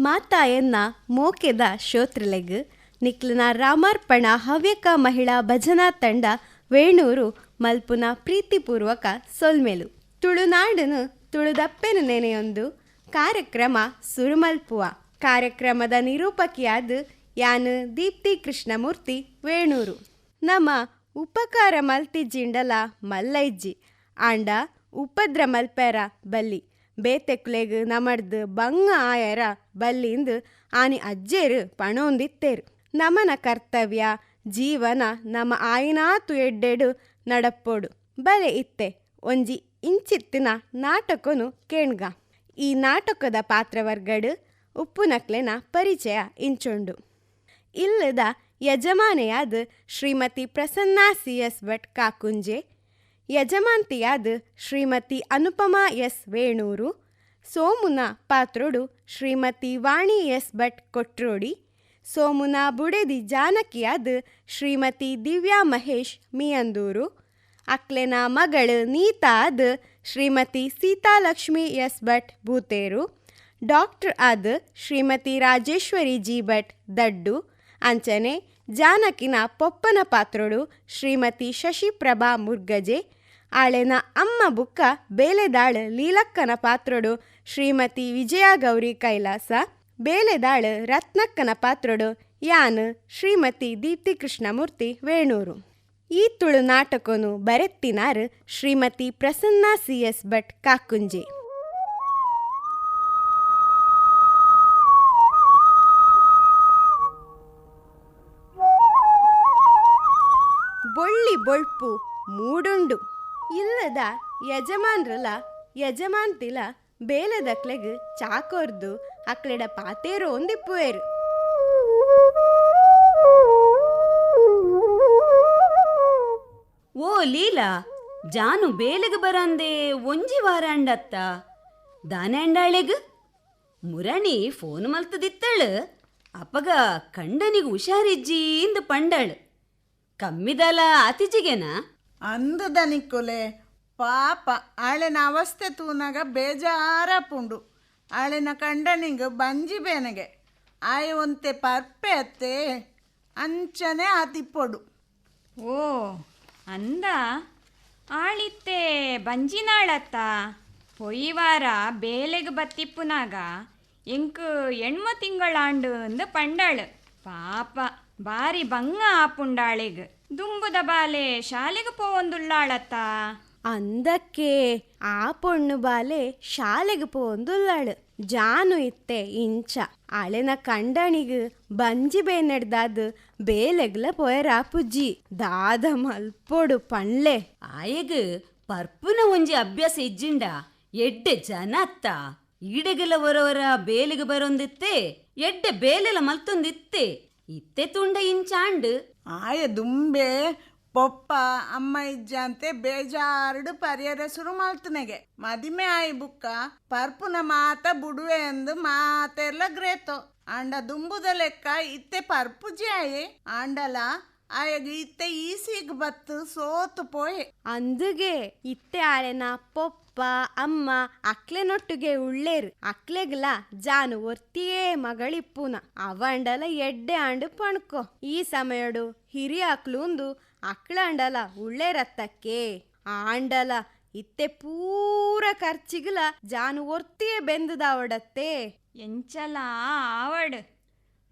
ಮಾತಾ ಎನ್ನ ಮೋಕೆದ ಶ್ರೋತೃಲೆಗ್ ನಿಕ್ಲನ ರಾಮಾರ್ಪಣ ಹವ್ಯಕ ಮಹಿಳಾ ಭಜನಾ ತಂಡ ವೇಣೂರು ಮಲ್ಪುನ ಪ್ರೀತಿಪೂರ್ವಕ ಸೊಲ್ಮೆಲು. ತುಳುನಾಡನು ತುಳುದಪ್ಪೆನ ನೆನೆಯೊಂದು. ಕಾರ್ಯಕ್ರಮ ಸುರುಮಲ್ಪುವ. ಕಾರ್ಯಕ್ರಮದ ನಿರೂಪಕಿಯಾದ ಯಾನ್ ದೀಪ್ತಿ ಕೃಷ್ಣಮೂರ್ತಿ ವೇಣೂರು. ನಮ ಉಪಕಾರ ಮಲ್ತಿಜ್ಜಿಂಡಲ ಮಲ್ಲೈಜ್ಜಿ. ಆಂಡ ಉಪದ್ರ ಮಲ್ಪೆರ ಬಲ್ಲಿ. ಬೇತೆಕ್ಲೆಗ್ ನಮಡ್ದ್ ಬಂಗ ಆಯರ ಬಲ್ಲಿಂದ್ ಆನಿ ಅಜ್ಜೇರ್ ಪಣೊಂದಿತ್ತೇರು. ನಮನ ಕರ್ತವ್ಯ, ಜೀವನ ನಮ್ಮ ಆಯಿನಾತು ಎಡ್ಡೆಡು ನಡಪ್ಪೋಡು. ಬಲೆ ಇತ್ತೆ, ಒಂಜಿ ಇಂಚಿತ್ತಿನ ನಾಟಕನು ಕೇಣ್ಗ. ಈ ನಾಟಕದ ಪಾತ್ರವರ್ಗಡು ಉಪ್ಪುನಕ್ಲೆನ ಪರಿಚಯ ಇಂಚೊಂಡು. ಇಲ್ಲದ ಯಜಮಾನೆಯಾದ ಶ್ರೀಮತಿ ಪ್ರಸನ್ನ ಸಿ ಎಸ್ ಭಟ್ ಕಾಕುಂಜೆ ಯಜಮಾಂತಿಯಾದ ಶ್ರೀಮತಿ ಅನುಪಮಾ ಎಸ್ ವೇಣೂರು, ಸೋಮುನ ಪಾತ್ರೋಡು ಶ್ರೀಮತಿ ವಾಣಿ ಎಸ್ ಭಟ್ ಕೊಟ್ರೋಡಿ, ಸೋಮುನ ಬುಡೆದಿ ಜಾನಕಿಯಾದ ಶ್ರೀಮತಿ ದಿವ್ಯಾ ಮಹೇಶ್ ಮಿಯಂದೂರು, ಅಕ್ಲೆನ ಮಗಳು ನೀತಾ ಆದ ಶ್ರೀಮತಿ ಸೀತಾಲಕ್ಷ್ಮಿ ಎಸ್ ಭಟ್ ಭೂತೇರು, ಡಾಕ್ಟರ್ ಆದ ಶ್ರೀಮತಿ ರಾಜೇಶ್ವರಿ ಜಿ ಭಟ್ ದಡ್ಡು, ಅಂಚನೆ ಜಾನಕಿನ ಪೊಪ್ಪನ ಪಾತ್ರೋಡು ಶ್ರೀಮತಿ ಶಶಿಪ್ರಭಾ ಮುರ್ಗಜೆ ಆಳೆನ ಅಮ್ಮ ಬುಕ್ಕ ಬೇಲೆದಾಳ್ ಲೀಲಕ್ಕನ ಪಾತ್ರಡು ಶ್ರೀಮತಿ ವಿಜಯ ಗೌರಿ ಕೈಲಾಸ, ಬೇಲೆದಾಳ ರತ್ನಕ್ಕನ ಪಾತ್ರಡು ಯಾನ್ ಶ್ರೀಮತಿ ದೀಪ್ತಿ ಕೃಷ್ಣಮೂರ್ತಿ ವೇಣೂರು. ಈ ತುಳು ನಾಟಕನು ಬರೆತ್ತಿನಾರ್ ಶ್ರೀಮತಿ ಪ್ರಸನ್ನ ಸಿ ಎಸ್ ಭಟ್ ಕಾಕುಂಜೆ. ಬೊಳ್ಳಿ ಬೊಳ್ಪು ಮೂಡುಂಡು. ಇಲ್ಲದ ಯಜಮಾನ್ರಲ ಯಜಮಾನ್ತಿಲ ಬೇಲದಕ್ಲೆಗ್ ಚಾಕೋರ್ದು ಅಕ್ಲೆಡ ಪಾತೇರು ಒಂದಿಪ್ಪುವೇರು. ಓ ಲೀಲಾ, ಜಾನು ಬೇಲೆಗ್ ಬರಂದೆ ಒಂಜಿ ವಾರ ಅಂಡತ್ತ ದಾನೆ ಅಂಡಾಳೆಗ್ ಮುರಣಿ ಫೋನ್ ಮಲ್ತದಿತ್ತಳು? ಅಪಗ ಕಂಡನಿಗೆ ಹುಷಾರಿಜ್ಜಿ ಇಂದು ಪಂಡಳು? ಕಮ್ಮಿದಲ ಆತಿಜಿಗೆನಾ ನಿಕ್ಕುಲೆ ಪಾಪ. ಆಳೆನ ಅವಸ್ಥೆ ತೂನಾಗ ಬೇಜಾರ ಪುಂಡು. ಆಳೆನ ಕಂಡನಿಂಗ್ ಬಂಜಿ ಬೇನೆಗೆ. ಆಯ ಒಂತೆ ಪರ್ಪೆ ಅತ್ತೆ. ಅಂಚನೆ ಆತಿಪ್ಪೊಡು ಓ, ಅಂದ. ಆಳಿತ್ತೆ ಬಂಜಿನಾಳತ್ತ. ಪೊಯ್ವಾರ ಬೇಲೆಗೆ ಬತ್ತಿಪ್ಪುನಾಗ ಎಂಕ್ ಎಣ್ಮ ತಿಂಗಳಾಂಡು ಅಂದು ಪಂಡಾಳು. ಪಾಪ ಬಾರಿ ಬಂಗ ಆಪುಂಡಾಳೆಗ್ ದುಂಬುದ ಬಾಲೆ ಶಾಲೆಗೆ ಪೋವೊಂದುಳ್ಳಾಳತ್ತ ಅಂದಕ್ಕೆ ಆ ಪೊಣ್ಣು ಬಾಲೆ ಶಾಲೆಗೆ ಪೋಂದುಲ್ಲಾಳು ಜಾನು ಇತ್ತೆ ಇಂಚ. ಅಳೆನ ಕಂಡಣಿಗ್ ಬಂಜಿ ಬೇನೆಡ್ದಾದ್ ಬೇಲೆಗ್ಲ ಪೊಯರ ಪುಜ್ಜಿ. ದಾದ ಮಲ್ಪೊಡು ಪಣ್ಲೆ ಆಯೆಗ್ ಪರ್ಪುನ ಒಂಜಿ ಅಭ್ಯಾಸ ಇಜ್ಜಿಂಡ. ಎಡ್ಡೆ ಜನ ಅತ್ತ. ಈಡೆಗೆಲ್ಲ ಬರೋವರ ಬೇಲಿಗೆ ಬರೊಂದಿತ್ತೆ ಎಡ್ಡೆ ಬೇಲೆಲ ಮಲ್ತೊಂದಿತ್ತೆ. ಇತ್ತೆ ತುಂಡ ಇಂಚಾಂಡ್. ಆಯ ದುಂಬೆ, ಪೊಪ್ಪ, ಅಮ್ಮ ಇಜ್ಜ ಅಂತೆ ಬೇಜಾರ್ಡು ಪರಿಯರ ಶುರು ಮಾಡ್ತನೆಗೆ ಮದಿಮೆ ಆಯಿ ಬುಕ್ಕ, ಪರ್ಪುನ ಮಾತ ಬುಡುವೆ ಅಂದು ಮಾತೆಲ್ಲ ಗ್ರೇತೋ. ಆಂಡ ದುಂಬುದ ಲೆಕ್ಕ ಇತ್ತೆ ಪರ್ಪುಜಿ ಆಯೆ. ಆಂಡಲ, ಆಯಗ ಇತ್ತೆ ಈಸಿಗ್ ಬತ್ತು ಸೋತು ಪೋಯೆ. ಅಂದುಗೆ ಇತ್ತೆ ಆಳೆನ ಪೊಪ್ಪ ಅಮ್ಮ, ಅಕ್ಲೆನೊಟ್ಟಿಗೆ ಉಳ್ಳೇರು, ಅಕ್ಲೆಗ್ಲ ಜಾನು ಒರ್ತಿಯೇ ಮಗಳಿಪ್ಪುನ. ಅವಂಡಲ ಎಡ್ಡೆ ಆಂಡು ಪಣ್ಕೊ. ಈ ಸಮಯಡು ಹಿರಿಯ ಅಕ್ಲುಂದು ಅಕ್ಳಂಡಲ ಉಳ್ಳೇರತ್ತಕ್ಕೆ. ಆಂಡಲ ಇತ್ತೆ ಪೂರ ಖರ್ಚಿಗಲ ಜಾನು ಒರ್ತಿಯೇ ಬೆಂದದಾವಡತ್ತೆ. ಎಂಚಲ ಆವಡ್.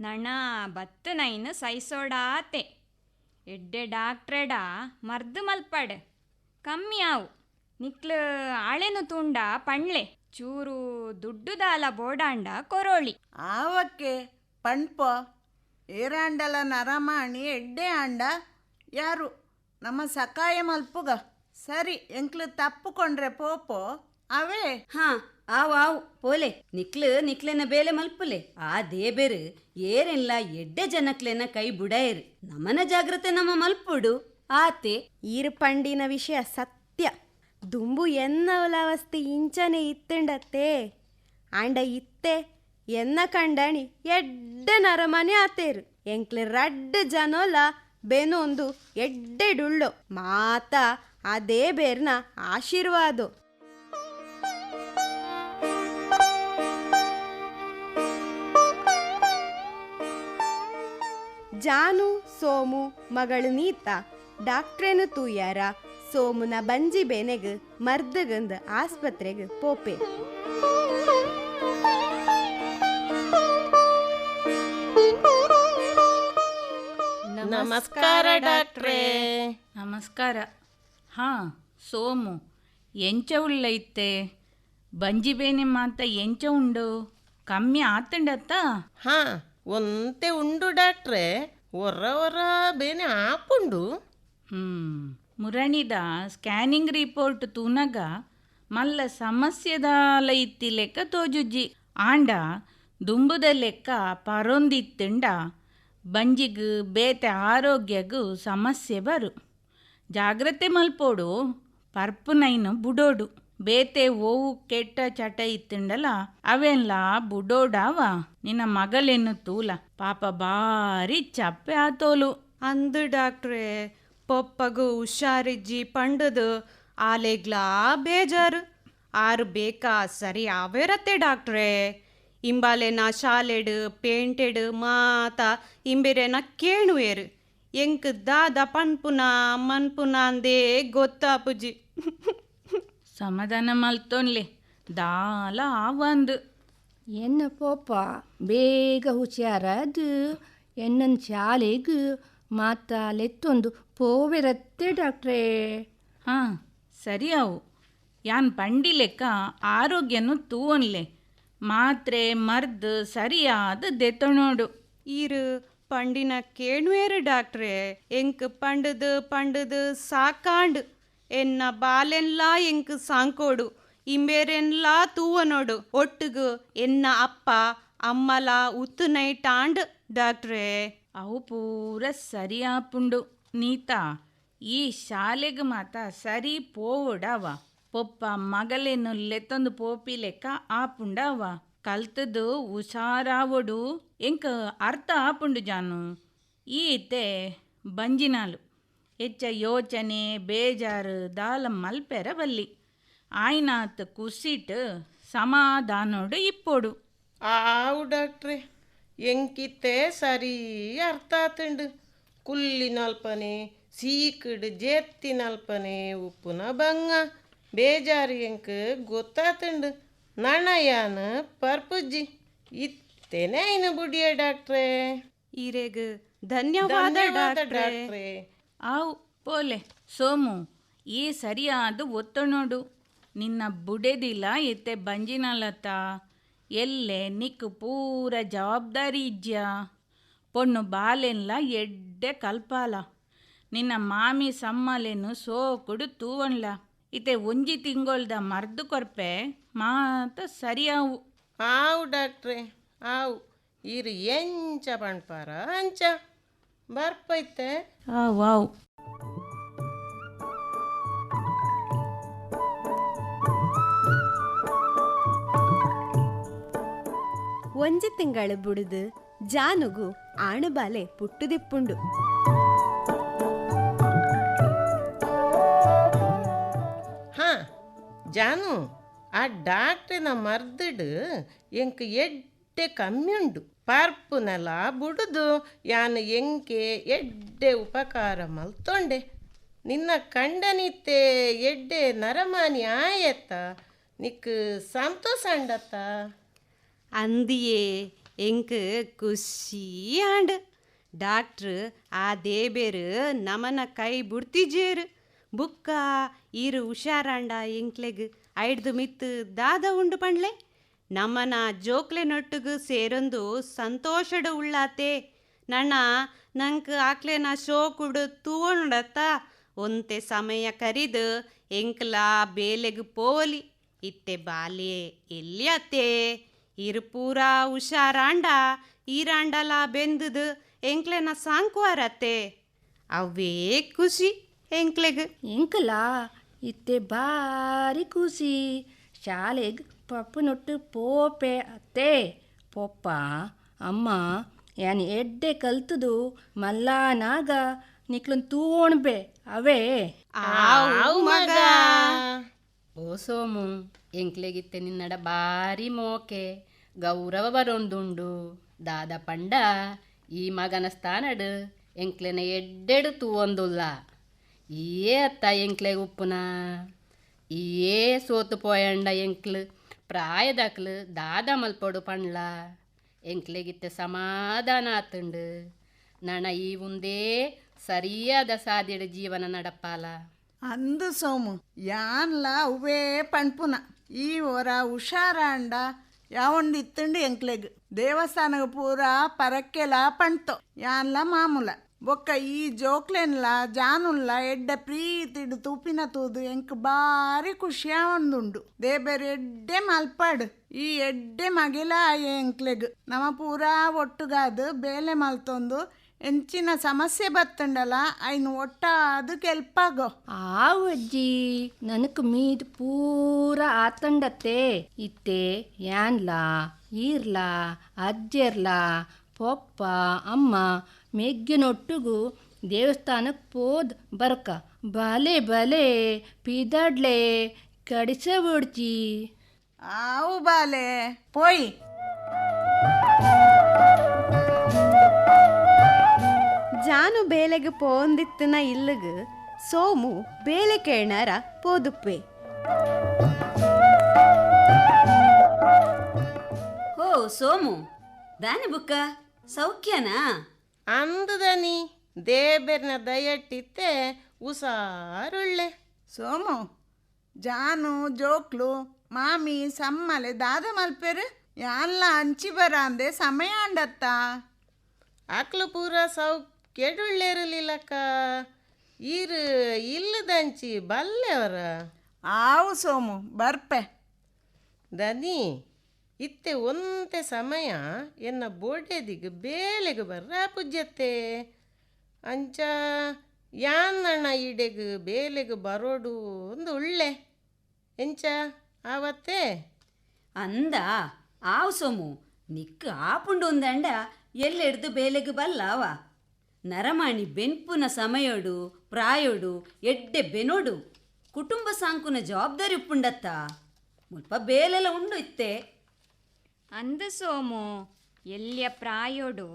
ನಣ ಬತ್ತು ನೈನ್ ಸೈಸೋಡಾತೆ. ಎಡ್ಡೆ ಡಾಕ್ಟ್ರೆಡ ಮರ್ದು ಮಲ್ಪಡ್. ಕಮ್ಮಿ ಆವು. ನಿಕ್ಲು ಆಳೆನು ತುಂಡ ಪಣ್ಲೆ ಚೂರು ದುಡ್ಡುದಾಲ ಬೋಡಾಂಡ ಕೊರೋಳಿ. ಆವಕ್ಕೆ ಪಣ್ಪ ಏರಾಂಡಲ ನರಮಾಣಿ ಎಡ್ಡೆ ಆಂಡ ಯಾರು? ನಮ್ಮ ಸಕಾಯ ಮಲ್ಪುಗ. ಸರಿ ಎಂಕ್ಲು ತಪ್ಪುಕೊಂಡ್ರೆ ಪೋಪೋ ಅವೇ? ಹಾ ಆವ್ ಆವ್ ಪೋಲೆ. ನಿಕ್ಲು ನಿಕ್ಲೆನ ಬೇಲೆ ಮಲ್ಪುಲೆ. ಆ ದೇಬೆರು ಏರೆಲ್ಲ ಎಡ್ಡೆ ಜನಕ್ಲೆನ ಕೈ ಬುಡಾಯರು ನಮನ ಜಾಗ್ರತೆ ನಮ್ಮ ಮಲ್ಪುಡು. ಆತೆ ಈರ್ ಪಂಡಿನ ವಿಷಯ ಸತ್ಯ. ದುಂಬು ಎನ್ನ ಅವಸ್ಥೆ ಇಂಚನೆ ಇತ್ತಂಡತ್ತೆ. ಆಂಡ ಇತ್ತೆ, ಎನ್ನ ಕಂಡಣಿ, ಎಡ್ಡ ನರಮನೆ ಆತೇರು. ಎಂಕ್ಲೆ ರಡ್ಡ ಜನೋಲ ಬೆನೊಂದು ಎಡ್ಡೆಡುಳ್ಳೋ ಮಾತ ಅದೇ ಬೇರ್ನ ಆಶೀರ್ವಾದ. ಜಾನು, ಸೋಮು, ಮಗಳು ನೀತ, ಡಾಕ್ಟ್ರೇನು ತೂಯಾರ ಸೋಮುನ ಬಂಜಿ ಬೇನೆಗ್ ಮರ್ದಗಂದ್ ಆಸ್ಪತ್ರೆಗ್ ಪೋಪೆ. ನಮಸ್ಕಾರ ಡಾಕ್ಟ್ರೇ. ನಮಸ್ಕಾರ. ಹಾ ಸೋಮು ಎಂಚ ಉಳ್ಳೈತೆ ಬಂಜಿಬೇನೆ ಮಾತ ಎಂಚ ಉಂಡು? ಕಮ್ಮಿ ಆತಂಡತ್ತ ಹಾ ಒಂತೆ ಉಂಡು ಡಾಕ್ಟ್ರೇ. ಹೊರ ಹೊರ ಬೇನೆ ಹಾಕೊಂಡು. ಹ್ಮ್. ಮುರಣಿದ ಸ್ಕ್ಯಾನಿಂಗ್ ರಿಪೋರ್ಟ್ ತೂನಗ ಮಲ್ಲ ಸಮಸ್ಯೆದ ಇತ್ತಿ ಲೆಕ್ಕ ತೋಜುಜ್ಜಿ. ಆಂಡ ದುಂಬುದ ಲೆಕ್ಕ ಪರೊಂದಿತ್ತಂಡ ಬಂಜಿಗ್ ಬೇತೆ ಆರೋಗ್ಯಗು ಸಮಸ್ಯೆ ಬರು. ಜಾಗ್ರತೆ ಮಲ್ಪೋಡು, ಪರ್ಪುನೈನು ಬುಡೋಡು. ಬೇತೆ ಓವು ಕೆಟ್ಟ ಚಟ ಇತ್ತಂಡಲ ಅವೆಲ್ಲ ಬುಡೋಡಾವ. ನಿನ್ನ ಮಗಲೆನ್ನು ತೂಲ, ಪಾಪ ಬಾರಿ ಚಪ್ಪೆ ಆತೋಲು. ಅಂದು ಡಾಕ್ಟ್ರೇ ಪಪ್ಪಗು ಹುಷಾರಿಜ್ಜಿ ಪಂಡದು ಆಲೆಗ್ಲಾ ಬೇಜಾರು. ಆರು ಬೇಕಾ ಸರಿ ಆವೇರತ್ತೆ ಡಾಕ್ಟ್ರೇ. ನಾ ಶಾಲೆಡು ಪೇಂಟೆಡ್ ಮಾತ ಇಂಬೆರೆನ ಕೇಣುವೇರು. ಎಂಕ್ ದಾದ ಪನ್ಪುನ ಮನ್ಪುನ ಅಂದೇ ಗೊತ್ತಾಪುಜಿ ಸಮಾಧಾನ ಮಲ್ತೊನ್ಲೆ ದಾಲ ಒಂದು ಎನ್ನ ಪೋಪ ಬೇಗ ಹುಷಾರದು ಎನ್ನನ್ ಶಾಲೆಗ್ ಮಾತ ಲೆತ್ತೊಂದು ಪೋವಿರತ್ತೆ ಡಾಕ್ಟ್ರೇ. ಹಾಂ ಸರಿ ಅವು ಯಾನ್ ಪಂಡಿ ಲೆಕ್ಕ ಆರೋಗ್ಯನು ತೂವನ್ಲೆ. ಮಾತ್ರೆ ಮರ್ದು ಸರಿಯಾದ ದೆತ್ತೊಣೋಡು ಇರು ಪಂಡಿನ ಕೇಣುವೇರು ಡಾಕ್ಟ್ರೇ. ಎಂಕ್ ಪಂಡದು ಪಂಡದು ಸಾಕಾಂಡ್. ಎನ್ನ ಬಾಲೆನ್ಲ ಎಂಕ್ ಸಾಂಕೋಡು. ಇಂಬೇರೆನ್ಲ ತೂವನೋಡು ಒಟ್ಟುಗು ಎನ್ನ ಅಪ್ಪ ಅಮ್ಮಲ ಉತ್ತು ನೈಟಾಂಡ್ ಡಾಕ್ಟ್ರೇ. ಅವು ಪೂರ ಸರಿ ನೀತಾ, ಈ ಶಾಲೆಗೆ ಮಾತ ಸರಿ ಪೋವುಡವ. ಪೊಪ್ಪ ಮಗಲೇನು ಲೆತ್ತೊಂದು ಪೋಪಿ ಲೆಕ್ಕ ಆಪುಂಡವ. ಕಲ್ತದು ಹುಷಾರಾವಡು. ಎಂಕ ಅರ್ಥ ಆಪುಂಡು ಜಾನು. ಈತೆ ಬಂಜಿನಾಲು. ಹೆಚ್ಚ ಯೋಚನೆ, ಬೇಜಾರು, ದಾಲ ಮಲ್ಪೆರ ಬಲ್ಲಿ. ಆಯ್ನಾತ್ ಕುಸಿಟ್ ಸಮಾಧಾನೋಡು ಇಪ್ಪೋಡು. ಆವು ಡಾಕ್ಟ್ರೆ, ಎಂಕಿತ್ತೆ ಸರಿ ಅರ್ಥ ಆತಂಡು. ಕುಲ್ಲಿನಲ್ಪನೆ ಸೀಕಡ್ ಜೇತ್ತಿನಲ್ಪನೆ ಉಪ್ಪುನ ಬಂಗ ಬೇಜಾರಿ ಎಂಕ್ ಗೊತ್ತಾತಂಡು ನಣಯಾನ ಪರ್ಪುಜ್ಜಿ. ಇತ್ತೇನೆ ಇನ್ನು ಬುಡಿಯ ಡಾಕ್ಟ್ರೇ. ಈರೆಗ ಧನ್ಯವಾದ ಡಾಕ್ಟ್ರೆ. ಆವು ಪೋಲೆ ಸೋಮು ಈ ಸರಿಯಾದ ನೋಡು ನಿನ್ನ ಬುಡೆದಿಲ್ಲ ಎತ್ತೆ ಬಂಜಿನಲತ ಎಲ್ಲೆ ನಿಕ್ ಪೂರ ಜವಾಬ್ದಾರಿ ಇಜ್ಜಾ ಪೊಣ್ಣು ಬಾಲೆನ್ಲ ಎಡ್ಡೆ ಕಲ್ಪಾಲ. ನಿನ್ನ ಮಾಮಿ ಸಮ್ಮಲೆನು ಸೋಕುಡು ತೂವಣ್ಲ. ಇತೆ ಒಂಜಿ ತಿಂಗೊಳ್ದ ಮರ್ದು ಕೊರ್ಪೆ ಮಾತ ಸರಿಯಾವು. ಆವು ಡಾಕ್ಟ್ರೆ ಆವು ಇರು ಎಂಚ ಪಣ್ಪಾರ ಅಂಚ. ಬರ್ಪೈತೆ. ಆವು ಆವು ಒಂಜಿ ತಿಂಗಳು ಬುಡುದು ಜಾನುಗು. ಆಣುಬಾಲೆ ಪುಟ್ಟುದಿಪ್ಪುಂಡು. ಹಾ ಜಾನು ಆ ಡಾಕ್ಟ್ರಿನ ಮರ್ದಿಡು ಎಂಕ್ ಎಡ್ಡೆ ಕಮ್ಮಿ ಉಂಡು ಪರ್ಪುನೆಲ ಬುಡುದು ಯಾನು ಎಂಕೆ ಎಡ್ಡೆ ಉಪಕಾರ ಮಲ್ತೊಂಡೆ. ನಿನ್ನ ಕಂಡನಿತ್ತೆ ಎಡ್ಡೆ ನರಮಾನಿ ಆಯತ್ತ ನಿಕ್ ಸಂತೋಷ ಅಂಡತ್ತ. ಅಂದಿಯೇ ಎಂಕ್ ಆಂಡ್ ಡಾಕ್ಟ್ರ್ ಆ ದೇಬೇರು ನಮನ ಕೈ ಬುಡ್ತಿಜೇರು ಬುಕ್ಕ ಇರು ಹುಷಾರಾಂಡ ಎಂಕ್ಲೆಗ್ ಐಡ್ದು ಮಿತ್ ದಾದ ಉಂಡು ಪಂಡ್ಲೆ ನಮನ ಜೋಕ್ಲೆ ನೊಟ್ಟುಗು ಸೇರೊಂದು ಸಂತೋಷಡು ಉಳ್ಳಾತೆ ನಣ್ಣ ನಂಕ್ ಆಕ್ಲೆನ ಶೋಕುಡು ತೂವೊಂಡತ್ತ ಒಂತೆ ಸಮಯ ಕರಿದು ಎಂಕ್ಲಾ ಬೇಲೆಗ್ ಪೋಲಿ ಇತ್ತೆ ಬಾಲೆ ಎಲ್ಲಿ ಅತ್ತೆ ಇರು ಪೂರ ಹುಷಾರಾಂಡ ಈರಾಂಡಲ ಬೆಂದದು ಎಂಕ್ಲೆನ ಸಾಂಕ್ವಾರತ್ತೆ. ಅವೇ ಖುಷಿ ಎಂಕ್ಲೆಗ್. ಎಂಕಲ ಇತ್ತೆ ಬಾರಿ ಖುಷಿ. ಶಾಲೆಗ್ ಪಪ್ಪನೊಟ್ಟು ಪೋಪೆ ಅತ್ತೆ. ಪೊಪ್ಪ ಅಮ್ಮ ಯಾನ್ ಎಡ್ಡೆ ಕಲ್ತದು ಮಲ್ಲಾನಾಗ ನಿಕ್ಲನ್ ತೂಣ್ಬೆ ಅವೇ. ಆವು ಮಗ. ಓ ಸೋಮು. ಎಂಕ್ಲೆಗಿತ್ತೆ ನಿನ್ನಡ ಬಾರಿ ಮೋಕೆ. ಗೌರವ ಬರೊಂದುಂಡು. ದಾದ ಪಂಡ, ಈ ಮಗನ ಸ್ಥಾನಡು ಎಂಕ್ಲೆನ ಎಡ್ಡೆಡು ತೂವೊಂದುಲ್ಲ ಏ ಅತ್ತ ಎಂಕ್ಲೆ ಉಪ್ಪುನ. ಏ ಸೋತು ಪೋಯಂಡ ಎಂಕ್ಲು, ಪ್ರಾಯದಕ್ಲು ದಾದ ಮಲ್ಪಡು ಪಂಡ್ಲ ಎಂಕ್ಲೆಗಿತ್ತೆ ಸಮಾಧಾನ ಆತುಂಡು. ನಣ ಈ ಮುಂದೇ ಸರಿಯಾದ ಸಾದಿಡ ಜೀವನ ನಡಪಾಲ ಅಂದು ಸೋಮು, ಯಾನ್ಲ ಅವೇ ಪಣ್ಪುನ. ಈ ಹೊರ ಹುಷಾರಾಂಡ ಯಾವೊಂದು ಇತ್ತಂಡು ಎಂಕ್ಲೆಗ್. ದೇವಸ್ಥಾನಗ ಪೂರ ಪರಕ್ಕೆಲ ಪಣ್ತು ಯಾನ್ಲ ಮಾಮೂಲ. ಬೊಕ್ಕ ಈ ಜೋಕ್ಲೆನ್ಲ ಜಾನುಲ್ಲ ಎಡ್ಡ ಪ್ರೀತಿಡು ತೂಪಿನ ತೂದು ಎಂಕ್ ಬಾರಿ ಖುಷಿ ಆವೊಂದುಂಡು ದೇಬೇರು ಎಡ್ಡೆ ಮಲ್ಪಾಡು. ಈ ಎಡ್ಡೆ ಮಗಿಲ ಎಂಕ್ಲೆಗ್. ನಮ್ಮ ಪೂರ ಒಟ್ಟುಗಾದು ಬೇಲೆ ಮಲ್ತೊಂದು. ಎಂಚಿನ ಸಮಸ್ಯೆ ಬತ್ತಂಡಲ ಒಟ್ಟ ಅದಕ್ಕೆ ಕೆಲ್ಪಾಗೋ ಆವು ಅಜ್ಜಿ ನನಕ್ ಮೀದ್ ಪೂರ ಆತಂಡತ್ತೆ. ಇತ್ತೆ ಯಾನ್ಲಾ ಈರ್ಲಾ ಅಜ್ಜೆರ್ಲಾ ಪೊಪ್ಪ ಅಮ್ಮ ಮೆಗ್ಗಿನೊಟ್ಟಿಗೂ ದೇವಸ್ಥಾನಕ್ಕೆ ಪೋದ್ ಬರ್ಕ. ಬಲೆ ಬಲೆ ಪಿದಡ್ಲೆ ಕಡಿಸ ಬಿಡ್ಜಿ ಆವು ಬಾಲೆ ಪೋಯ್. ಜಾನು ಬೇಲೆಗ್ ಪೋಂದಿತ್ತಿನ ಇಲ್ಲಗ್ ಸೋಮು ಬೇಲೆ ಕೇಳಾರ ಪೋದುಪ್ಪೆ. ಓ ಸೋಮು ದಾನಿ ಬುಕ್ಕ? ಸೌಖ್ಯನಾ? ಅಂದದನಿ ದೇಬೆರ್ನ ದಯಟ್ಟಿತ್ತೆ ಉಸಾರುಳ್ಳೆ ಸೋಮು ಜಾನು ಜೋಕ್ಲು ಮಾಮಿ ಸಮ್ಮಲೆ ದಾದ ಮಲ್ಪೆರು ಯಾನ್ಲ ಹಂಚಿ ಬರಾಂದೆ ಸಮಯ ಅಂಡತ್ತ ಆಕ್ಲು ಪೂರ ಸೌಖ್ಯಡುಳ್ಳಿರಲಿಲ್ಲಕ್ಕ ಈರು ಇಲ್ಲದಂಚಿ ಬಲ್ಲೆವರ ಆವು ಸೋಮು ಬರ್ಪೆ. ದನಿ ಇತ್ತೆ ಒಂತೆ ಸಮಯ ಎನ್ನ ಬೋಡೆದಿಗೆ ಬೇಲೆಗೆ ಬರ್ರ ಪುಜ್ಯತ್ತೆ? ಅಂಚ ಯಾನ್ನಣ್ಣ ಈಡೆಗ್ ಬೇಲೆಗೆ ಬರೋಡು ಒಂದು ಉಳ್ಳೆ. ಎಂಚ ಆವತ್ತೆ? ಅಂದ ಆವು ಸೋಮು ನಿಕ್ಕ ಆಪುಂಡು ಒಂದಂಡ ಎಲ್ಲೆಡ್ದು ಬೇಲೆಗ್ ಬಲ್ಲವ? ನರಮಾಣಿ ಬೆನ್ಪುನ ಸಮಯೋಡು ಪ್ರಾಯೋಡು ಎಡ್ಡೆ ಬೆನೋಡು ಕುಟುಂಬ ಸಾಂಕುನ ಜವಾಬ್ದಾರಿ ಉಪ್ಪುಂಡತ್ತ? ಮುಲ್ಪ ಬೇಲೆಲ್ಲ ಉಂಡು ಇತ್ತೆ. ಅಂದ ಸೋಮು ಎಲ್ಲಿಯ ಪ್ರಾಯೋಡು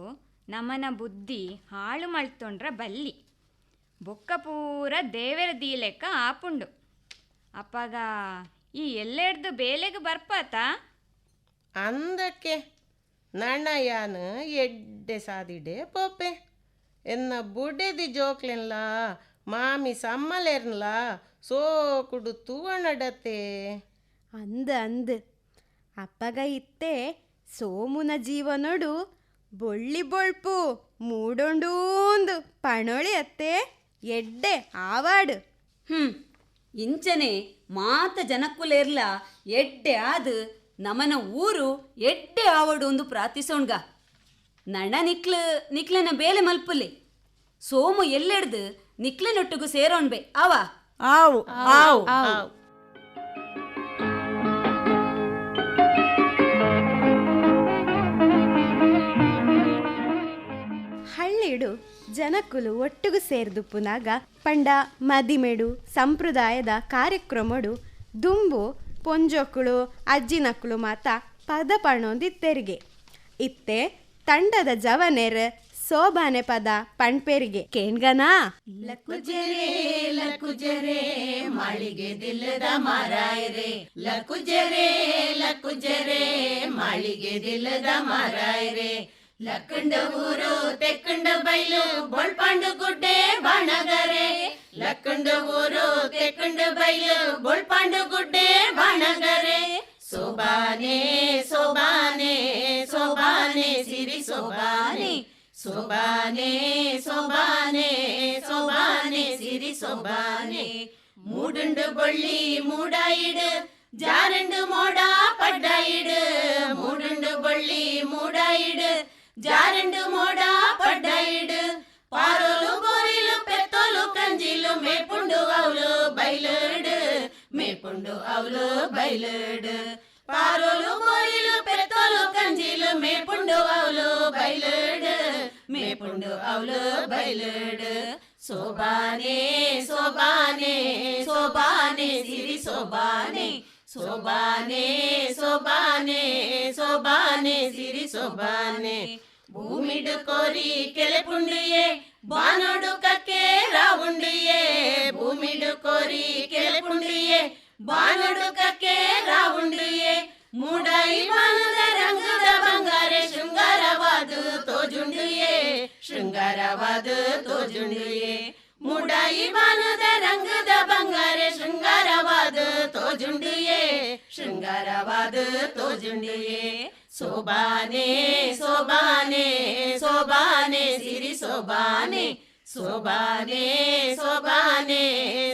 ನಮನ ಬುದ್ಧಿ ಹಾಳು ಮಳ್ತೊಂಡ್ರ ಬಲ್ಲಿ. ಬೊಕ್ಕ ಪೂರ ದೇವರ ದೀಲೆಕ್ಕ ಆಪುಂಡು. ಅಪ್ಪಗ ಈ ಎಲ್ಲೆಡ್ದು ಬೇಲೆಗೆ ಬರ್ಪಾತ? ಅಂದಕ್ಕೆ ನಣಯಾನ ಎಡ್ಡೆ ಸಾದಿಡೆ ಪೋಪೆ. ಎನ್ನ ಬುಡೆದಿ ಜೋಕ್ಲೆನ್ಲ ಮಾಮಿ ಸಮ್ಮಲೇರ್ನ್ಲ ಸೋಕುಡು ತೂವಣಡತೆ. ಅಂದ ಅಂದ್ ಅಪ್ಪಗ ಇತ್ತೆ ಸೋಮುನ ಜೀವನೊಡು ಬೊಳ್ಳಿ ಬೊಳ್ಪು ಮೂಡೊಂಡೂಂದು ಪಣೊಳಿ ಅತ್ತೆ ಎಡ್ಡೆ ಆವಾಡು. ಹ್ಮ್ ಇಂಚನೆ ಮಾತ ಜನಕ್ಕುಲೇರ್ಲ ಎಡ್ಡೆ ಆದ್ ನಮನ ಊರು ಎಡ್ಡೆ ಆವಡು ಒಂದು ಪ್ರಾರ್ಥಿಸೋಣ್ಗ. ನಡ ನಿಕ್ಲ ನಿಕ್ಲನ ಬೇಲೆ ಮಲ್ಪುಲಿ. ಸೋಮು ಎಲ್ಲೆಡ್ದು ನಿಕ್ಲನೊಟ್ಟಿಗೂ ಸೇರೋಣ್ಬೆ. ಅವ ಆವು ಆವು. ಹಳ್ಳಿಡು ಜನಕುಲು ಒಟ್ಟಿಗು ಸೇರ್ದುಪ್ಪುನಾಗ ಪಂಡ ಮದಿಮೆಡು ಸಂಪ್ರದಾಯದ ಕಾರ್ಯಕ್ರಮಡು ದುಂಬು ಪೊಂಜೊಕ್ಕಳು ಅಜ್ಜಿನಕ್ಕಳು ಮಾತ ಪದ ಪಣೊಂದಿತ್ತೆರಿಗೆ ಇತ್ತೆ ತಂಡದ ಜವನೆರ್ ಸೋಬಾನೆ ಪದ ಪಣ್ಪೇರಿಗೆ. ಕೇಣ್ಗನಾ? ಲಕುಜರೆ ಲಕುಜರೆ, ಮಾಳಿಗೆ ದಿಲ್ಲದ ಮಾರಾಯರೆ. ಲಕುಜರೆ ಲಕುಜರೆ, ಮಾಳಿಗೆ ದಿಲ್ಲದ ಮಾರಾಯರೆ. ಲಕ್ಕಂಡ ಊರು, ತೆಕ್ಕಂಡ ಬೈಲು, ಬೊಳ್ಪಾಂಡು ಗುಡ್ಡೆ ಬಾಣಗರೆ. ಲಕ್ಕಂಡ ಊರು, ತೆಕ್ಕಂಡ ಬೈಲು, ಬೊಳ್ಪಾಂಡು ಗುಡ್ಡೆ ಬಾಣಗರೆ. சோபானே சோபானே சோபானே சிறி சோபானே. சோபானே சோபானே சோபானே சிறி சோபானே. மூடுண்டு கொள்ளி மூடாயிடு ஜாரண்டு மோடா பட்டாயிடு. மூடுண்டு கொள்ளி மூடாயிடு ஜாரண்டு மோடா பட்டாயிடு. பாரோலு మేపుండు అవులు బయలుడు. పారులు మోయిలు పెరతోలు కంజీలు మేపుండు అవులు బయలుడు. మేపుండు అవులు బయలుడు. శోభానే శోభానే శోభానే సిరి శోభానే శోభానే శోభానే శోభానే సిరి శోభానే భూమిడు కోరి కెలపుండియే బాణుడు కక్కే రావుండియే. భూమిడు ಬಾನೋಡು ಕಕ್ಕೆ ರಾವುಂಡಿಯೇ ಮೂಡಾಯಿ ಬಾನದ ರಂಗದ ಬಂಗಾರೆ ಶೃಂಗಾರವಾದು ತೋಜುಂಡಿಯೇ ಶೃಂಗಾರವಾದು ತೋಜುಂಡಿಯೇ ಮೂಡಾಯಿ ಬಾನದ ರಂಗದ ಬಂಗಾರೆ ಶೃಂಗಾರವಾದ ತೋಜುಂಡಿಯೇ ಶೃಂಗಾರವಾದ ತೋಜುಂಡಿಯೇ ಸೋಬಾನೆ ಸೋಬಾನೆ ಸೋಬಾನೆ ಸಿರಿ ಸೋಬಾನೆ ಸೋಬಾನೆ ಸೋಬಾನೆ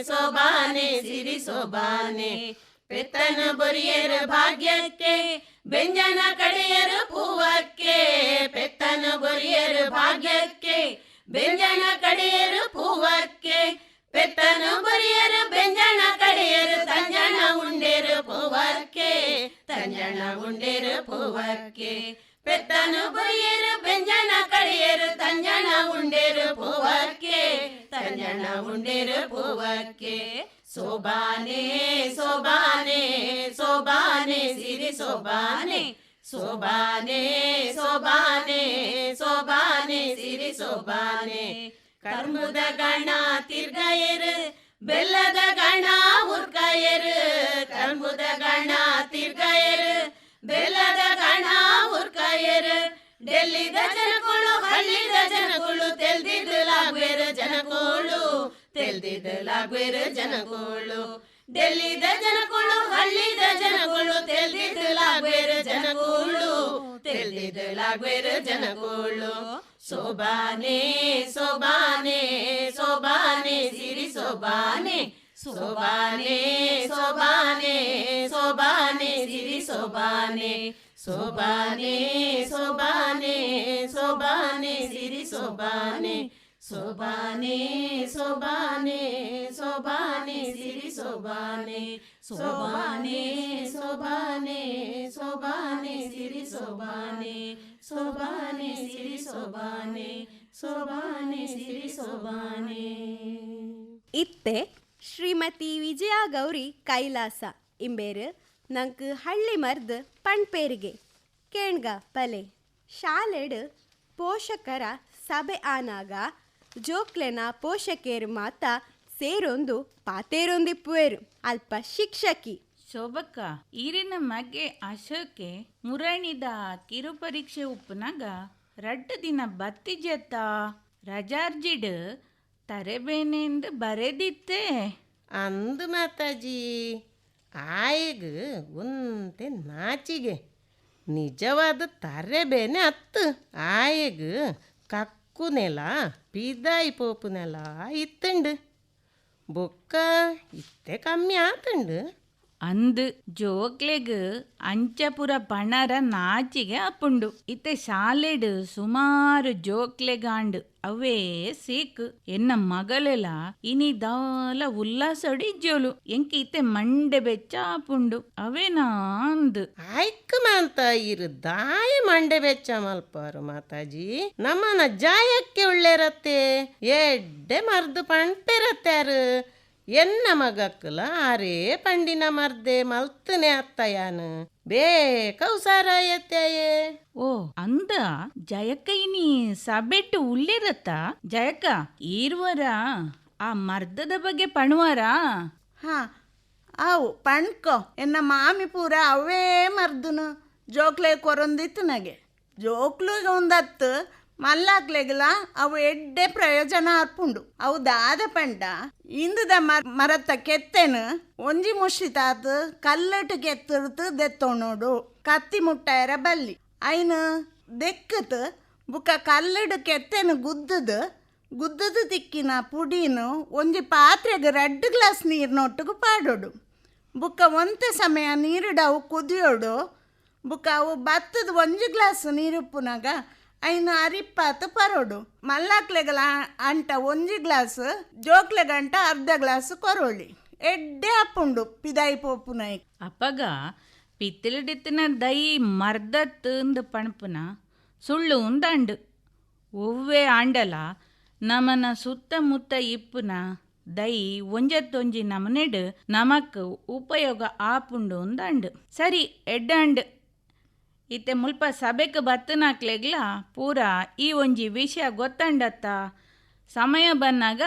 ಸೋಬಾನೆ ಸಿರಿ ಸೋಬಾನೆ ಪೆತ್ತನ ಬೊರಿಯರ ಭಾಗ್ಯಕ್ಕೆ ಬೆಂಜನ ಕಡೆಯರ ಪೂವಕ್ಕೆ ಪೆತ್ತನ ಬೊರಿಯರ ಭಾಗ್ಯಕ್ಕೆ ಬೆಂಜನ ಕಡೆಯರು ಪೂವಕ್ಕೆ ಪೆತ್ತನ ಬರಿಯರು ಬೆಂಜನ ಕಡೆಯರು ತಂಜನ ಉಂಡೆರು ಪೂವಕ್ಕೆ ತಂಜನ ಉಂಡೆರು ಪೂವಕ್ಕೆ ಪೆತ್ತನ ಬರಿಯರು ಬೆಂಜನ ಕಡೆಯರು ತಂಜನ ಉಂಡೆರು ಪೂವಕ್ಕೆ ತಂಜನ ಉಂಡೆರು ಪೂವಕ್ಕೆ ಸೋಬಾನೆ ಸೋಬಾನೆ ಸೋಬಾನೆ ಸಿರಿ ಸೋಬಾನೆ ಸೋಬಾನೆ ಸೋಬಾನೆ ಸೋಬಾನೆ ಸಿರಿ ಸೋಬಾನೆ ಕರ್ಮುದ ಗಣ ತಿರ್ಗಯರು ಬೆಲ್ಲದ ಗಣ ಉರ್ಕಯರು ಕರ್ಮುದ ಗಣ ತಿರ್ಗಯರು ಬೆಲ್ಲದ ಕಣ ಉರ್ಕಯರು ಡೆಲ್ಲಿದ ಜನಗಳು ಹಳ್ಳಿದ ಜನಗಳು ತೆಲ್ದಿದ್ದಲಾಗ್ಬೇರು ಜನಗಳು ತೆಲ್ದಿದ್ದಲಾಗ್ಬೇರು ಜನಗಳು ಡೆಲ್ಲಿದ ಜನಗಳು ಹಳ್ಳಿದ ಜನಗಳು ತೆಲ್ದಿದ್ದಲಾಗ್ಬೇರು ಜನಗಳು ತೆಲ್ದಿದ್ದಲಾಗ್ಬೇರು ಜನಗಳು ಸೋಬಾನೆ ಸೋಬಾನೆ ಸೋಬಾನೆ, ಸಿರಿ ಸೋಬಾನೆ. ಸೋಬಾನೆ ಸೋಬಾನೆ ಸೋಬಾನೆ ಸಿರಿ ಸೋಬಾನೆ ಸೋಬಾನೆ ಸೋಬಾನೆ ಸೋಬಾನೆ ಸಿರಿ ಸೋಬಾನೆ ಸೋಬಾನೆ ಸೋಬಾನೆ ಸೋಬಾನೆ ಸಿರಿ ಸೋಬಾನೆ ಸೋಬಾನೆ ಸೋಬಾನೆ ಸೋಬಾನೆ ಸಿರಿ ಸೋಬಾನೆ ಸೋಬಾನೆ ಸಿರಿ ಸೋಬಾನೆ ಸೋಬಾನೆ ಸಿರಿ ಸೋಬಾನೆ ಇತ್ತೆ ಶ್ರೀಮತಿ ವಿಜಯ ಗೌರಿ ಕೈಲಾಸ. ಇಂಬೇರು ನಂಗೆ ಹಳ್ಳಿ ಮರ್ದು ಪಣ್ಪೇರಿಗೆ. ಕೇಣ್ಗ ಪಲೆ. ಶಾಲೆಡ್ ಪೋಷಕರ ಸಭೆ ಆನಾಗ, ಜೋಕ್ಲೆನ ಪೋಷಕೇರು ಮಾತ ಸೇರೊಂದು ಪಾತೇರೊಂದಿಪ್ಪುವೆರು. ಅಲ್ಪ ಶಿಕ್ಷಕಿ. ಶೋಭಕ್ಕ ಈರಿನ ಮಗೆ ಅಶೋಕೆ ಮುರಣಿದ ಕಿರುಪರೀಕ್ಷೆ ಉಪ್ಪುನಾಗ ರಡ್ಡು ದಿನ ಬತ್ತಿಜತ್ತ ರಜಾರ್ಜಿಡ್ ತರೆಬೇನೆಂದು ಬರೆದಿತ್ತೆ ಅಂದು ಮಾತಾಜಿ, ಆಯಿಗ್ ಒಂತೆ ನಾಚಿಗೆ. ನಿಜವಾದ ತರೆಬೇನೆ ಅತ್ತು. ಆಯಿಗ್ ಕಕ್ಕು ನೆಲ, ಪಿದಾಯಿ ಪೋಪು ನೆಲ ಇತ್ತಂಡು. ಬೊಕ್ಕ ಇತ್ತೆ ಕಮ್ಮಿ ಆತಂಡು. ಅಂದ್ ಜೋಕ್ಲೆಗ್ ಅಂಚಪುರ ಪಣರ ನಾಚಿಗೆ ಅಪ್ಪುಂಡು. ಇತ್ತೆ ಶಾಲೆಡ್ ಸುಮಾರು ಜೋಕ್ಲೆಗಾಂಡ್. ಅವೇ ಸೀಕ್. ಎನ್ನ ಮಗಲೆಲ ಇನಿ ದಾಲ ಉಲ್ಲಾಸಡಿ ಜೋಲು ಎಂಕಿ ಇತ್ತೆ ಮಂಡೆ ಬೆಚ್ಚ ಆಪುಂಡು ಅವೇನಾ ಅಂದ್ ಆಯ್ಕ ಮಾಂತ ಇರು ದಾಯ ಮಂಡೆ ಬೆಚ್ಚ ಮಲ್ಪಾರು ಮಾತಾಜಿ. ನಮ್ಮನ ಜಾಯಕ್ಕೆ ಒಳ್ಳೆರತ್ತೆ ಎಡ್ಡೆ ಮರ್ದು ಪಂಟೆರತ್ಯಾರು. ಎನ್ನ ಮಗಕ್ಕಲ ಆರೇ ಪಂಡಿನ ಮರ್ದೆ ಮಲ್ತನೆ ಅತ್ತಯಾನು ಬೇ ಕೌಸಾರ ಎತ್ತಾಯೇ ಓ ಅಂದ ಜಯಕ್ಕ ಇನಿ ಸಬೆಟ್ಟು ಉಳ್ಳಿರತ್ತ? ಜಯಕ್ಕ ಈರ್ವರ ಆ ಮರ್ದದ ಬಗ್ಗೆ ಪಣುವಾರ? ಹಾ ಅವು ಪಣ್ಕೊ ಎನ್ನ ಮಾಮಿ ಪೂರ ಅವೇ ಮರ್ದನು. ಜೋಕ್ಲೆ ಕೊರೊಂದಿತ್ತು ನಗೆ. ಜೋಕ್ಲು ಒಂದತ್ತು ಮಲ್ಲಾಕ್ಲೆಗಲ ಅವು ಎಡ್ಡೆ ಪ್ರಯೋಜನ ಅರ್ಪುಂಡು. ಅವು ದಾದ ಪಂಡ, ಇಂದದ ಮರ ಮರತ್ತ ಕೆತ್ತೆನು ಒಂಜಿ ಮುಷಿತಾತು ಕಲ್ಲಟ್ಟು ಕೆತ್ತಿರ್ತು ದೆತ್ತೋಣೋಡು, ಕತ್ತಿ ಮುಟ್ಟಾಯರ ಬಲ್ಲಿ. ಐನು ದೆಕ್ಕತ್ ಬುಕ್ಕ ಕಲ್ಲಡು ಕೆತ್ತೆನು ಗುದ್ದದು ಗುದ್ದದು ತಿಕ್ಕಿನ ಪುಡಿನ ಒಂಜಿ ಪಾತ್ರೆಗೆ ರೆಡ್ ಗ್ಲಾಸ್ ನೀರಿನೊಟ್ಟಿಗೆ ಪಾಡೋಡು. ಬುಕ್ಕ ಒಂತೆ ಸಮಯ ನೀರಿಡವು ಕುದಿಯೋಡು ಬುಕ್ಕ ಅವು ಬತ್ತದ ಒಂಜಿ ಗ್ಲಾಸ್ ನೀರುಪ್ಪುನಾಗ ಅರಿಪ್ಪಾತು ಪರೋಡು. ಮಲ್ಲಾಕ್ಲೆಗಲ ಅಂಟ ಒಂಜಿ ಗ್ಲಾಸ್, ಜೋಕ್ಲೆಗಂಟ ಅರ್ಧ ಗ್ಲಾಸ್ ಕೊರೋಳಿ. ಎಡ್ಡೆ ಅಪ್ಪುಂಡು ಪಿದಾಯಿ ಪೋಪುನೈ ಅಪ್ಪಗ, ಪಿತ್ತಲಿಡಿತ್ತಿನ ದೈ ಮರ್ದತ್ತಂದು ಪಣಪುನ, ಸುಳ್ಳು ಉಂದಂಡು. ಒವ್ವೇ ಆಂಡಲ, ನಮನ ಸುತ್ತಮುತ್ತ ಇಪ್ಪುನ ದೈ ಒಂಜತ್ತೊಂಜಿ ನಮನೆಡು, ನಮಕ್ ಉಪಯೋಗ ಆಪುಂಡು ಉಂದಂಡು. ಸರಿ ಎಡ್ಡಂಡ್ ಇತ್ತೆ ಮುಲ್ಪ ಸಭೆಗೆ ಬತ್ತನಾಕ್ಲೆಗ್ಲ ಪೂರ ಈ ಒಂಜಿ ವಿಷಯ ಗೊತ್ತಂಡತ್ತ. ಸಮಯ ಬಂದಾಗ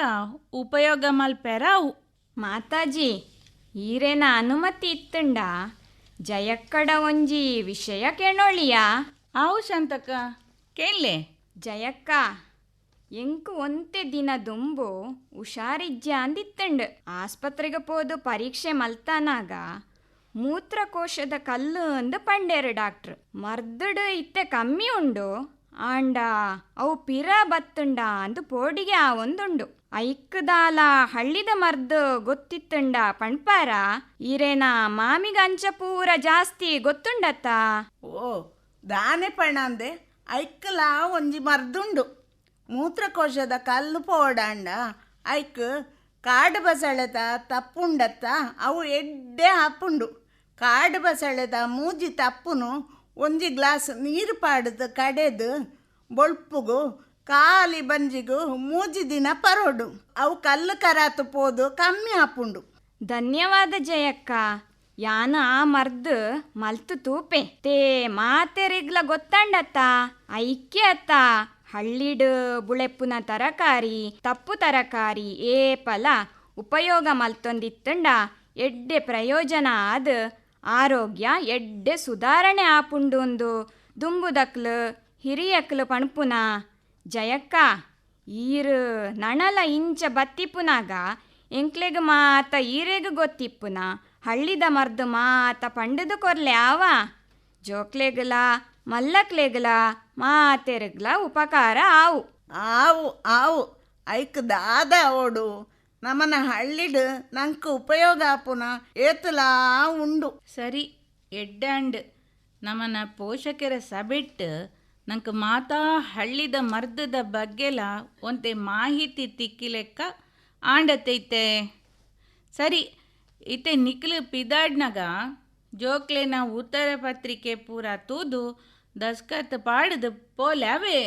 ಉಪಯೋಗ ಮಲ್ಪೆರ ಅವು ಮಾತಾಜಿ ಈರೇನ ಅನುಮತಿ ಇತ್ತಂಡ? ಜಯಕ್ಕಡ ಒಂಜಿ ವಿಷಯ ಕೇಳೋಳಿಯಾ ಆವು ಶಾಂತಕ್ಕ ಕೇಳಲೆ. ಜಯಕ್ಕ ಎಂಕು ಒಂತೆ ದಿನ ದುಂಬು ಹುಷಾರಿಜ್ಜ ಅಂದಿತ್ತಂಡು. ಆಸ್ಪತ್ರೆಗೆ ಪೋದು ಪರೀಕ್ಷೆ ಮಲ್ತಾನಾಗ ಮೂತ್ರಕೋಶದ ಕಲ್ಲು ಅಂದು ಪಂಡೇರು ಡಾಕ್ಟ್ರು. ಮರ್ದಡು ಇತ್ತೆ ಕಮ್ಮಿ ಉಂಡು. ಆಂಡ, ಅವು ಪಿರ ಬತ್ತುಂಡ ಅಂದು ಪೋಡಿಗೆ ಆ ಒಂದುಂಡು. ಐಕ್ಕದಾಲ ಹಳ್ಳಿದ ಮರ್ದು ಗೊತ್ತಿತ್ತುಂಡ ಪಣ್ಪಾರ? ಈರೇನ ಮಾಮಿಗ ಅಂಚ ಪೂರ ಜಾಸ್ತಿ ಗೊತ್ತುಂಡತ್ತ? ಓ, ದಾನೆ ಪಣಂದೆ ಐಕ್ಕಲ ಒಂಜಿ ಮರ್ದುಂಡು. ಮೂತ್ರಕೋಶದ ಕಲ್ಲು ಪೋಡಾಂಡ. ಐಕ್ ಕಾಡು ಬಸಳೆತ ತಪ್ಪುಂಡತ್ತ. ಅವು ಎಡ್ಡೆ ಹಾಪುಂಡು. ಕಾಡು ಬಸಳೆದ ಮೂಜಿ ತಪ್ಪುನು ಒಂಜಿ ಗ್ಲಾಸ್ ನೀರು ಪಾಡ್ದು ಕಡೆದು ಬೊಳ್ಪುಗು ಕಾಲಿ ಬಂಜಿಗು ಮೂಜಿ ದಿನ ಪರೋಡು. ಅವು ಕಲ್ಲು ಕರಾತು ಪೋದು ಕಮ್ಮಿ ಹಾಪುಂಡು ಧನ್ಯವಾದ ಜಯಕ್ಕ. ಯಾನ ಆ ಮರ್ದು ಮಲ್ತು ತೂಪೆ. ತೇ ಮಾತೆರಿಗ್ಲ ಗೊತ್ತಂಡತ್ತ. ಐಕ್ಯ ಅತ್ತ. ಹಳ್ಳಿಡ್ ಬುಳೆಪ್ಪುನ ತರಕಾರಿ, ತಪ್ಪು ತರಕಾರಿ ಏಪಲ ಉಪಯೋಗ ಮಲ್ತೊಂದಿತ್ತಂಡ. ಎಡ್ಡೆ ಪ್ರಯೋಜನ ಆದ ಆರೋಗ್ಯ, ಎಡ್ಡೆ ಸುಧಾರಣೆ ಒಂದು ದುಂಬುದಕ್ಲು ಹಿರಿಯಕ್ಲು ಪಣ್ಪುನ. ಜಯಕ್ಕ, ಈರು ನಣಲ ಇಂಚ ಬತ್ತಿಪ್ಪುನಾಗ ಎಂಕ್ಲೆಗ್ ಮಾತ ಈರೆಗ್ ಗೊತ್ತಿಪ್ಪುನ. ಹಳ್ಳಿದ ಮರ್ದು ಮಾತ ಪಂಡದು ಕೊರ್ಲೆ ಆವ. ಜೋಕ್ಲೆಗ್ಲ, ಮಲ್ಲಕ್ಲೆಗ್ಲ, ಮಾತೆರ್ಗ್ಲ ಉಪಕಾರ ಆವು. ಆವು ಆವು ಐಕ್ ದಾದ ಓಡು. ನಮ್ಮನ ಹಳ್ಳಿಡ್ ನಂಕ್ ಉಪಯೋಗ ಆಪುನ ಏತಲಾ ಉಂಡು. ಸರಿ ಎಡ್ಡಾಂಡ್ ನಮ್ಮನ ಪೋಷಕರ ಸಬಿಟ್ಟು ನಂಕ ಮಾತಾ ಹಳ್ಳಿದ ಮರ್ದದ ಬಗ್ಗೆಲ ಒಂತೆ ಮಾಹಿತಿ ತಿಕ್ಕಿಲೆಕ್ಕ ಆಂಡತೈತೆ. ಸರಿ ಇತೆ ನಿಕ್ಲು ಪಿದಾಡ್ನಾಗ ಜೋಕ್ಲೆನ ಉತ್ತರ ಪತ್ರಿಕೆ ಪೂರ ತೂದು ದಸ್ಕತ್ ಪಾಡದು ಪೋಲ್ಯಾವೇ.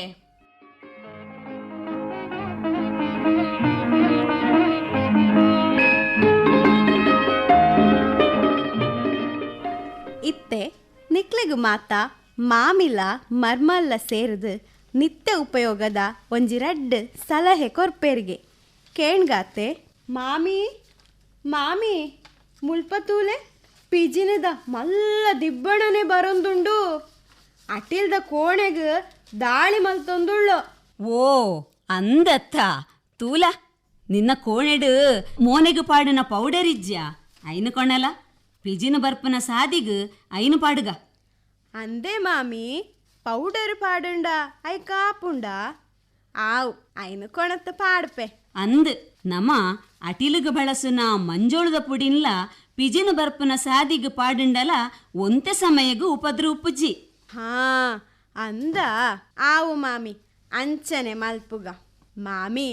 ಮಾತ ಮಾಮಿಲ ಮರ್ಮಲ್ಲ ಸೇರಿದು ನಿತ್ಯ ಉಪಯೋಗದ ಒಂಜಿ ರಡ್ಡ್ ಸಲಹೆ ಕೊರ್ಪೇರಿಗೆ. ಕೇಣ್ಗಾತೆ, ಮಾಮಿ ಮಾಮಿ, ಮುಲ್ಪತೂಲೆ, ಪಿಜಿನದ ಮಲ್ಲ ದಿಬ್ಬಣನೆ ಬರೊಂದುಂಡು. ಅಟಿಲ್ದ ಕೋಣೆಗ್ ದಾಳಿ ಮಲ್ತೊಂದುಳ್ಳು. ಓ, ಅಂದತ್ತ. ತೂಲ, ನಿನ್ನ ಕೋಣೆಡು ಮೋನೆಗು ಪಾಡಿನ ಪೌಡರ್ ಇಜ್ಜ ಐನು ಕೊಣಲ ಪಿಜಿನ ಬರ್ಪನ ಸಾದಿಗು ಐನು ಪಾಡುಗ ಅಂದೆ ಮಾಮಿ ಪೌಡರ್ ಪಾಡುಂಡ ಐ ಕಾಪುಂಡ. ಆವು ಐನ ಕೊಣತ್ತ ಪಾಡ್ಪೆ. ಅಂದ್ ನಮ ಅಟಿಲುಗು ಬಳಸುನ ಮಂಜೋಳದ ಪುಡಿನ್ಲ ಪಿಜಿನ ಬರ್ಪನ ಸಾದಿಗ ಪಾಡುಂಡಲ ಒಂತೆ ಸಮಯಗ ಉಪದ್ರ ಉಪ್ಪುಜಿ ಹಾ ಅಂದ ಆವು ಮಾಮಿ ಅಂಚನೆ ಮಲ್ಪುಗ. ಮಾಮಿ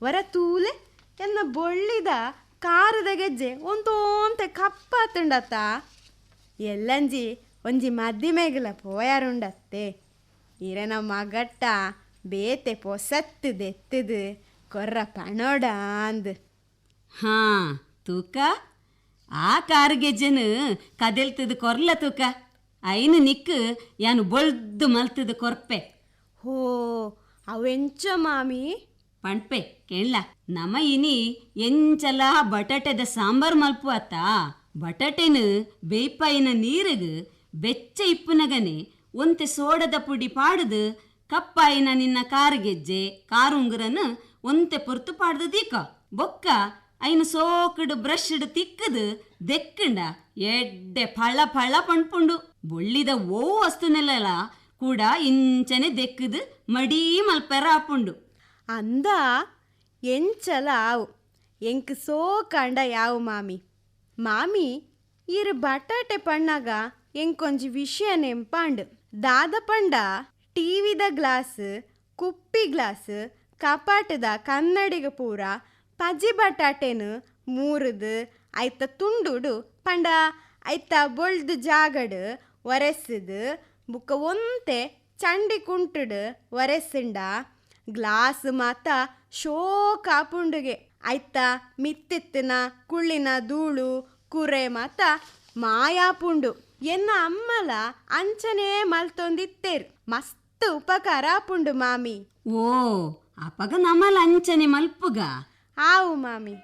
ವರ ತೂಲೆ ಎನ್ನ ಬೊಳ್ಳಿದ ಕಾರದ ಗೆಜ್ಜೆ ಒಂತೋಂತೆ ಕಪ್ಪಾತುಂಡತ್ತ ಎಲ್ಲಂಜಿ ಒಂಜಿ ಮದ್ದಿಮೆಗ್ಲ ಪೋಯಾರುಂಡತ್ತೆ. ಇರನ ಮಗಟ್ಟ ಬೇತೆ ಪೊಸತ್ತು ದೆತ್ತದು ಕೊರ್ರ ಪಣೋಡ ಅಂದ್. ಹಾ ತೂಕ? ಆ ಕಾರ್ಗೆಜ್ಜೆನು ಕದೆಲ್ತದ ಕೊರ್ಲ ತೂಕ. ಐನು ನಿಕ್ಕು ಯಾನು ಬೊಳ್ದು ಮಲ್ತದ ಕೊರ್ಪೆ. ಹೋ ಅವೆಂಚ ಮಾಮಿ? ಪಣ್ಪೆ ಕೇಳ ನಮ ಇನಿ ಎಂಚಲ ಬಟಾಟೆದ ಸಾಂಬಾರ್ ಮಲ್ಪು ಅತ್ತ ಬಟಾಟೆನು ಬೇಯ್ಪಾಯಿನ ನೀರಿಗ್ ಬೆಚ್ಚ ಇಪ್ಪುನಗನೆ ಒಂತೆ ಸೋಡದ ಪುಡಿ ಪಾಡುದು, ಕಪ್ಪಾಯಿನ ನಿನ್ನ ಕಾರುಗೆಜ್ಜೆ ಕಾರುಂಗುರನು ಒಂತೆ ಪೊರ್ತು ಪಾಡ್ದು ದೀಕ. ಬೊಕ್ಕ ಐನು ಸೋಕಡು ಬ್ರಷ್ಡ್ ತಿಕ್ಕದು, ದೆಕ್ಕಂಡ ಎಡ್ಡೆ ಫಳ ಫಳ ಪಣ್ಪುಂಡು. ಬೊಳ್ಳಿದ ಓ ವಸ್ತುನೆಲ್ಲ ಕೂಡ ಇಂಚನೆ ದೆಕ್ಕದು, ಮಡೀ ಮಲ್ಪೆರ ಆಪುಂಡು ಅಂದ ಎಂಚಲ ಆವು, ಎಂಕ್ ಸೋ ಕಂಡ ಯಾವು ಮಾಮಿ. ಮಾಮಿ, ಇರು ಬಟಾಟೆ ಪಣ್ಣಾಗ ವಿಷಯ ನೆಂಪಾಂಡ್. ದಾದ ಪಂಡ ಟಿವಿದ ಗ್ಲಾಸ್, ಕುಪ್ಪಿ ಗ್ಲಾಸ್, ಕಪಾಟದ ಕನ್ನಡಿಗ ಪೂರ ಪಜಿ ಬಟಾಟೆನು ಮೂರುದು, ಐತ ತುಂಡುಡು ಪಂಡ. ಐತ ಬೊಳ್ದು ಜಾಗಡ್ ಒರೆಸಿದು ಬುಕ್ಕ ಒಂತೆ ಚಂಡಿ ಕುಂಟುಡು ಒರೆಸಿಂಡ ಗ್ಲಾಸ್ ಮಾತ ಶೋ ಕಾಪುಂಡುಗೆ ಐತ ಮಿತ್ತಿತ್ತಿನ ಕುಳ್ಳಿನ ಧೂಳು, ಕುರೆ ಮಾತ ಮಾಯಾಪುಂಡು ಎನ್ನ ಅಮ್ಮಲ ಅಂಚನೆ ಮಲ್ತೊಂದಿತ್ತೇರು. ಮಸ್ತ್ ಉಪಕಾರ ಆಪುಂಡು ಮಾಮಿ. ಓ ಅಪಗ ನಮಲ ಅಂಚನೆ ಮಲ್ಪುಗ? ಆವು ಮಾಮಿ.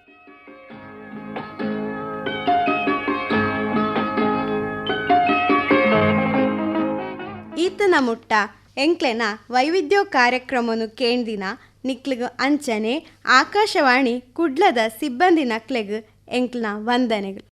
ಈತನ ಮುಟ್ಟ ಎಂಕ್ಲೆನ ವೈವಿಧ್ಯ ಕಾರ್ಯಕ್ರಮನು ಕೇಂದಿನ ನಿಕ್ಲಿಗ ಅಂಚನೆ ಆಕಾಶವಾಣಿ ಕುಡ್ಲದ ಸಿಬ್ಬಂದಿ ನಕ್ಲೆಗ್ ಎಂಕ್ಲನ ವಂದನೆಗಳು